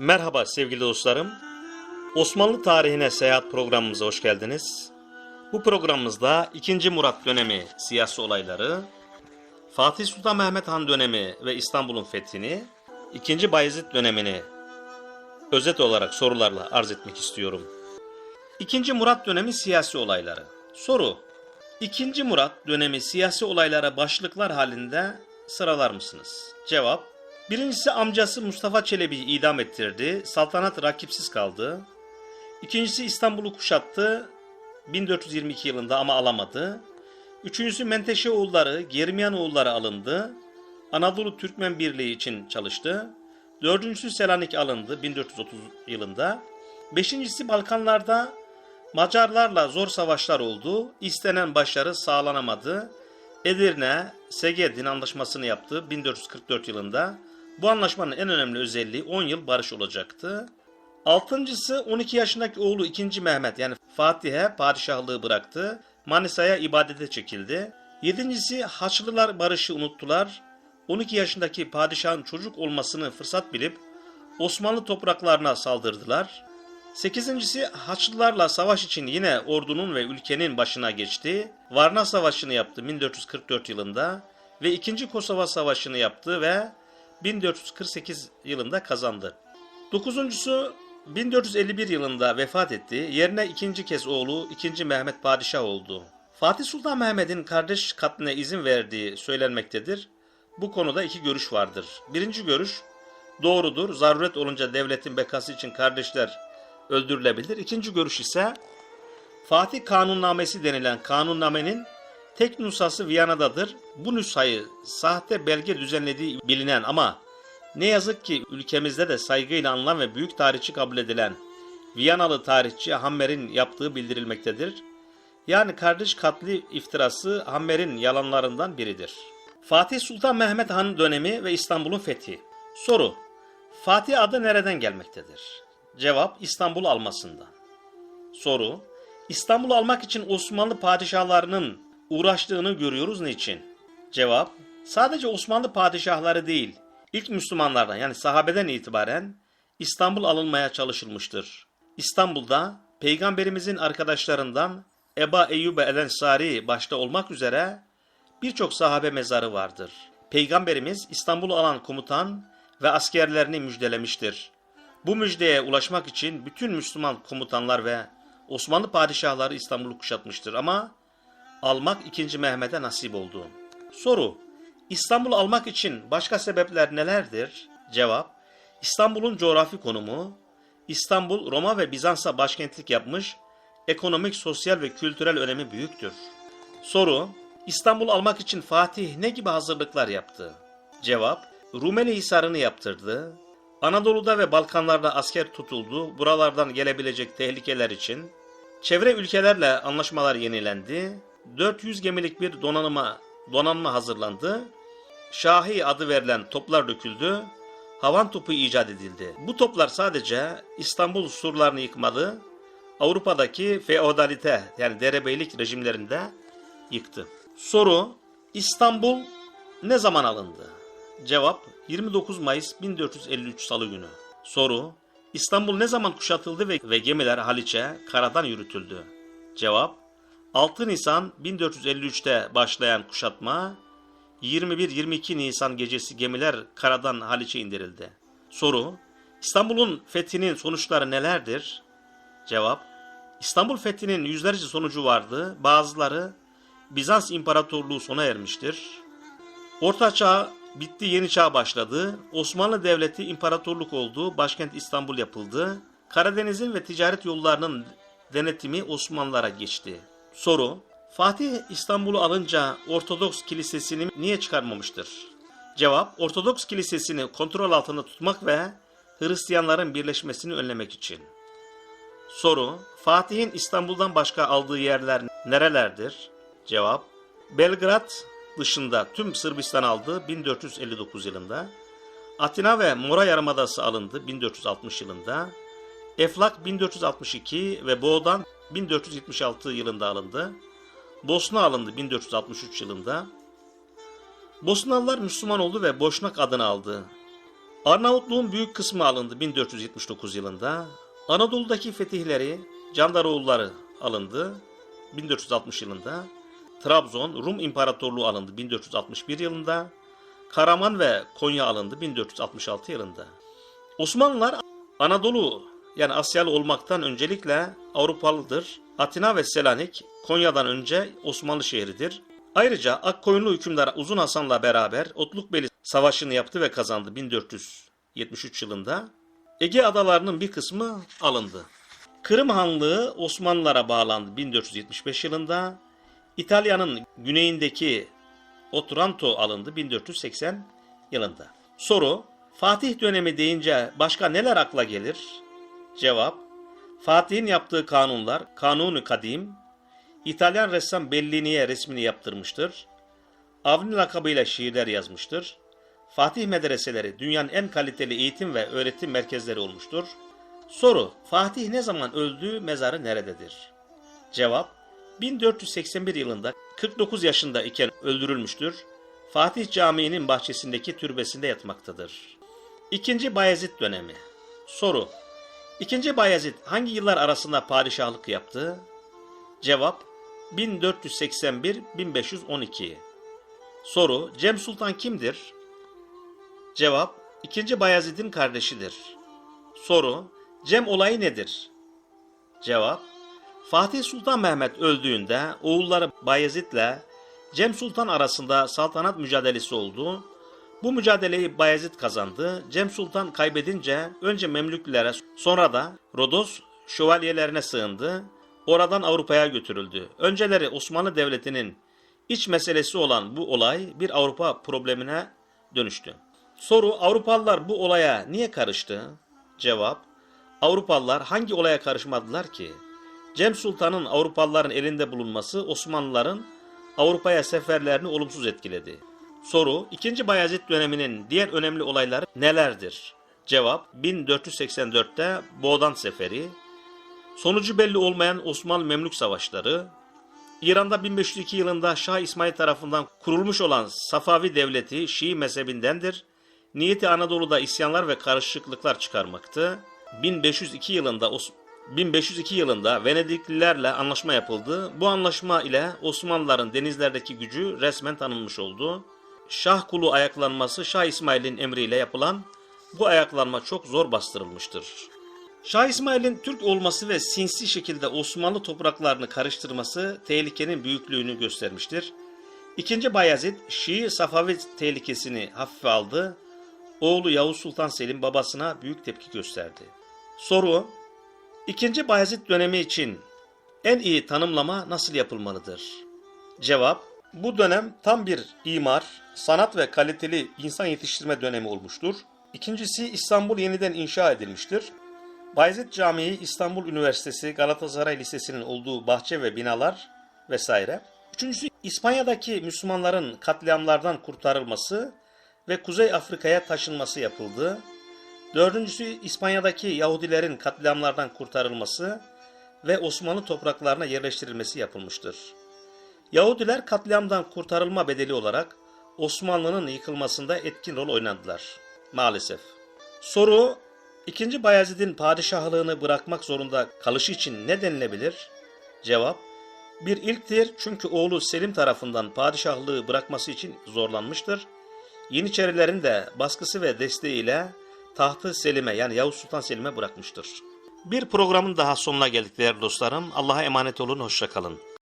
Merhaba sevgili dostlarım. Osmanlı tarihine seyahat programımıza hoş geldiniz. Bu programımızda 2. Murat dönemi siyasi olayları, Fatih Sultan Mehmet Han dönemi ve İstanbul'un fethini, 2. Bayezid dönemini özet olarak sorularla arz etmek istiyorum. 2. Murat dönemi siyasi olayları. Soru: 2. Murat dönemi siyasi olaylara başlıklar halinde sıralar mısınız? Cevap: Birincisi amcası Mustafa Çelebi'yi idam ettirdi. Saltanat rakipsiz kaldı. İkincisi İstanbul'u kuşattı. 1422 yılında ama alamadı. Üçüncüsü Menteşe oğulları, Germiyan oğulları alındı. Anadolu Türkmen Birliği için çalıştı. Dördüncüsü Selanik alındı 1430 yılında. Beşincisi Balkanlarda Macarlarla zor savaşlar oldu. İstenen başarı sağlanamadı. Edirne, Segedin anlaşmasını yaptı 1444 yılında. Bu anlaşmanın en önemli özelliği 10 yıl barış olacaktı. Altıncısı 12 yaşındaki oğlu 2. Mehmet yani Fatih'e padişahlığı bıraktı. Manisa'ya ibadete çekildi. Yedincisi Haçlılar barışı unuttular. 12 yaşındaki padişahın çocuk olmasını fırsat bilip Osmanlı topraklarına saldırdılar. Sekizincisi Haçlılarla savaş için yine ordunun ve ülkenin başına geçti. Varna Savaşı'nı yaptı 1444 yılında ve 2. Kosova Savaşı'nı yaptı ve 1448 yılında kazandı. Dokuzuncusu 1451 yılında vefat etti. Yerine ikinci kez oğlu 2. Mehmet padişah oldu. Fatih Sultan Mehmet'in kardeş katline izin verdiği söylenmektedir. Bu konuda iki görüş vardır. Birinci görüş doğrudur. Zaruret olunca devletin bekası için kardeşler öldürülebilir. İkinci görüş ise Fatih Kanunnamesi denilen kanunnamenin tek nüshası Viyana'dadır. Bu nüshayı sahte belge düzenlediği bilinen ama ne yazık ki ülkemizde de saygıyla anılan ve büyük tarihçi kabul edilen Viyanalı tarihçi Hammer'in yaptığı bildirilmektedir. Yani kardeş katli iftirası Hammer'in yalanlarından biridir. Fatih Sultan Mehmet Han dönemi ve İstanbul'un fethi. Soru: Fatih adı nereden gelmektedir? Cevap İstanbul almasından. Soru: İstanbul'u almak için Osmanlı padişahlarının uğraştığını görüyoruz niçin? Cevap: Sadece Osmanlı padişahları değil, ilk Müslümanlardan yani sahabeden itibaren İstanbul alınmaya çalışılmıştır. İstanbul'da Peygamberimizin arkadaşlarından Eba Eyyube el Ensari başta olmak üzere birçok sahabe mezarı vardır. Peygamberimiz İstanbul'u alan komutan ve askerlerini müjdelemiştir. Bu müjdeye ulaşmak için bütün Müslüman komutanlar ve Osmanlı padişahları İstanbul'u kuşatmıştır ama almak 2. Mehmet'e nasip oldu. Soru: İstanbul'u almak için başka sebepler nelerdir? Cevap: İstanbul'un coğrafi konumu, İstanbul Roma ve Bizans'a başkentlik yapmış, ekonomik, sosyal ve kültürel önemi büyüktür. Soru: İstanbul almak için Fatih ne gibi hazırlıklar yaptı? Cevap: Rumeli Hisarı'nı yaptırdı. Anadolu'da ve Balkanlarda asker tutuldu. Buralardan gelebilecek tehlikeler için çevre ülkelerle anlaşmalar yenilendi. 400 gemilik bir donanıma donanma hazırlandı. Şahi adı verilen toplar döküldü. Havan topu icat edildi. Bu toplar sadece İstanbul surlarını yıkmadı. Avrupa'daki feodalite yani derebeylik rejimlerinde yıktı. Soru: İstanbul ne zaman alındı? Cevap 29 Mayıs 1453 Salı günü. Soru: İstanbul ne zaman kuşatıldı ve, ve gemiler Haliç'e karadan yürütüldü? Cevap: 6 Nisan 1453'te başlayan kuşatma 21-22 Nisan gecesi gemiler karadan Haliç'e indirildi. Soru: İstanbul'un fethinin sonuçları nelerdir? Cevap: İstanbul fethinin yüzlerce sonucu vardı. Bazıları Bizans İmparatorluğu sona ermiştir. Orta Çağ bitti, yeni çağ başladı. Osmanlı Devleti imparatorluk oldu, başkent İstanbul yapıldı. Karadeniz'in ve ticaret yollarının denetimi Osmanlılara geçti. Soru: Fatih İstanbul'u alınca Ortodoks Kilisesini niye çıkarmamıştır? Cevap: Ortodoks Kilisesini kontrol altında tutmak ve Hristiyanların birleşmesini önlemek için. Soru: Fatih'in İstanbul'dan başka aldığı yerler nerelerdir? Cevap: Belgrad dışında tüm Sırbistan aldı 1459 yılında. Atina ve Mora Yarımadası alındı 1460 yılında. Eflak 1462 ve Boğdan 1476 yılında alındı. Bosna alındı 1463 yılında. Bosnalılar Müslüman oldu ve Boşnak adını aldı. Arnavutluğun büyük kısmı alındı 1479 yılında. Anadolu'daki fetihleri, Candaroğulları alındı 1460 yılında. Trabzon, Rum İmparatorluğu alındı 1461 yılında. Karaman ve Konya alındı 1466 yılında. Osmanlılar Anadolu yani Asyalı olmaktan öncelikle Avrupalıdır. Atina ve Selanik Konya'dan önce Osmanlı şehridir. Ayrıca Akkoyunlu hükümdar Uzun Hasan'la beraber Otlukbeli Savaşı'nı yaptı ve kazandı 1473 yılında. Ege adalarının bir kısmı alındı. Kırım Hanlığı Osmanlılara bağlandı 1475 yılında. İtalya'nın güneyindeki Otranto alındı 1480 yılında. Soru, Fatih dönemi deyince başka neler akla gelir? Cevap, Fatih'in yaptığı kanunlar, Kanunu Kadim, İtalyan ressam Bellini'ye resmini yaptırmıştır. Avni lakabıyla şiirler yazmıştır. Fatih medreseleri dünyanın en kaliteli eğitim ve öğretim merkezleri olmuştur. Soru, Fatih ne zaman öldü, mezarı nerededir? Cevap, 1481 yılında 49 yaşında iken öldürülmüştür. Fatih Camii'nin bahçesindeki türbesinde yatmaktadır. İkinci Bayezid dönemi. Soru, İkinci Bayezid hangi yıllar arasında padişahlık yaptı? Cevap, 1481-1512. Soru, Cem Sultan kimdir? Cevap, İkinci Bayezid'in kardeşidir. Soru, Cem olayı nedir? Cevap, Fatih Sultan Mehmet öldüğünde oğulları Bayezid'le Cem Sultan arasında saltanat mücadelesi oldu. Bu mücadeleyi Bayezid kazandı. Cem Sultan kaybedince önce Memlüklülere sonra da Rodos şövalyelerine sığındı. Oradan Avrupa'ya götürüldü. Önceleri Osmanlı Devleti'nin iç meselesi olan bu olay bir Avrupa problemine dönüştü. Soru Avrupalılar bu olaya niye karıştı? Cevap Avrupalılar hangi olaya karışmadılar ki? Cem Sultan'ın Avrupalıların elinde bulunması Osmanlıların Avrupa'ya seferlerini olumsuz etkiledi. Soru 2. Bayezid döneminin diğer önemli olayları nelerdir? Cevap 1484'te Boğdan Seferi, sonucu belli olmayan Osmanlı-Memlük Savaşları, İran'da 1502 yılında Şah İsmail tarafından kurulmuş olan Safavi Devleti Şii mezhebindendir. Niyeti Anadolu'da isyanlar ve karışıklıklar çıkarmaktı. 1502 yılında Os- 1502 yılında Venediklilerle anlaşma yapıldı. Bu anlaşma ile Osmanlıların denizlerdeki gücü resmen tanınmış oldu. Şah kulu ayaklanması Şah İsmail'in emriyle yapılan bu ayaklanma çok zor bastırılmıştır. Şah İsmail'in Türk olması ve sinsi şekilde Osmanlı topraklarını karıştırması tehlikenin büyüklüğünü göstermiştir. İkinci Bayezid Şii Safavi tehlikesini hafife aldı. Oğlu Yavuz Sultan Selim babasına büyük tepki gösterdi. Soru İkinci Bayezid dönemi için en iyi tanımlama nasıl yapılmalıdır? Cevap Bu dönem tam bir imar, sanat ve kaliteli insan yetiştirme dönemi olmuştur. İkincisi İstanbul yeniden inşa edilmiştir. Bayezid Camii, İstanbul Üniversitesi, Galatasaray Lisesi'nin olduğu bahçe ve binalar vesaire. Üçüncüsü İspanya'daki Müslümanların katliamlardan kurtarılması ve Kuzey Afrika'ya taşınması yapıldı. Dördüncüsü İspanya'daki Yahudilerin katliamlardan kurtarılması ve Osmanlı topraklarına yerleştirilmesi yapılmıştır. Yahudiler katliamdan kurtarılma bedeli olarak Osmanlı'nın yıkılmasında etkin rol oynadılar. Maalesef. Soru, 2. Bayezid'in padişahlığını bırakmak zorunda kalışı için ne denilebilir? Cevap, bir ilktir çünkü oğlu Selim tarafından padişahlığı bırakması için zorlanmıştır. Yeniçerilerin de baskısı ve desteğiyle tahtı Selim'e yani Yavuz Sultan Selim'e bırakmıştır. Bir programın daha sonuna geldik değerli dostlarım. Allah'a emanet olun, hoşçakalın.